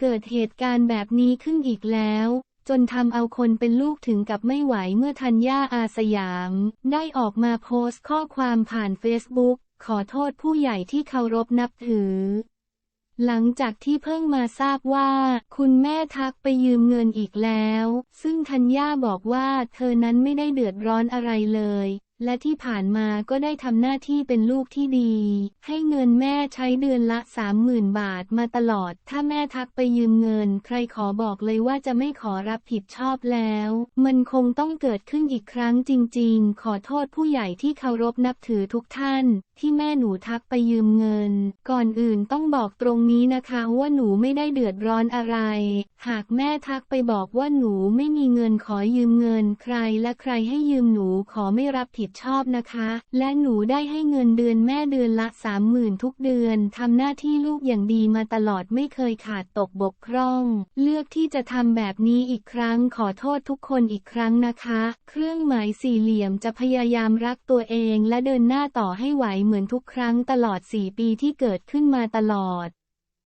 เกิดเหตุการณ์แบบนี้ขึ้นอีกแล้ว จนทำเอาคนเป็นลูกถึงกับไม่ไหวเมื่อธัญญาอาสยาม ได้ออกมาโพสต์ข้อความผ่านเฟซบุ๊กขอโทษผู้ใหญ่ที่เคารพนับถือ หลังจากที่เพิ่งมาทราบว่า คุณแม่ทักไปยืมเงินอีกแล้ว ซึ่งธัญญาบอกว่าเธอนั้นไม่ได้เดือดร้อนอะไรเลย และที่ผ่านมาก็ได้ทำหน้าที่เป็นลูกที่ดี ให้เงินแม่ใช้เดือนละสามหมื่นบาทมาตลอด ถ้าแม่ทักไปยืมเงิน ใครขอบอกเลยว่าจะไม่ขอรับผิดชอบแล้ว มันคงต้องเกิดขึ้นอีกครั้งจริงๆ ขอโทษผู้ใหญ่ที่เคารพนับถือทุกท่าน ที่แม่หนูทักไปยืมเงิน ก่อนอื่นต้องบอกตรงนี้นะคะว่าหนูไม่ได้เดือดร้อนอะไร หากแม่ทักไปบอกว่าหนูไม่มีเงินขอยืมเงินใครและใครให้ยืมหนูขอไม่รับผิดชอบนะคะ และหนูได้ให้เงินเดือนแม่เดือนละสามหมื่นทุกเดือนทำหน้าที่ลูกอย่างดีมาตลอดไม่เคยขาดตกบกพร่อง เลือกที่จะทำแบบนี้อีกครั้งขอโทษทุกคนอีกครั้งนะคะ เครื่องหมายสี่เหลี่ยมจะพยายามรักตัวเองและเดินหน้าต่อให้ไหวเหมือนทุกครั้งตลอด4ปีที่เกิดขึ้นมาตลอด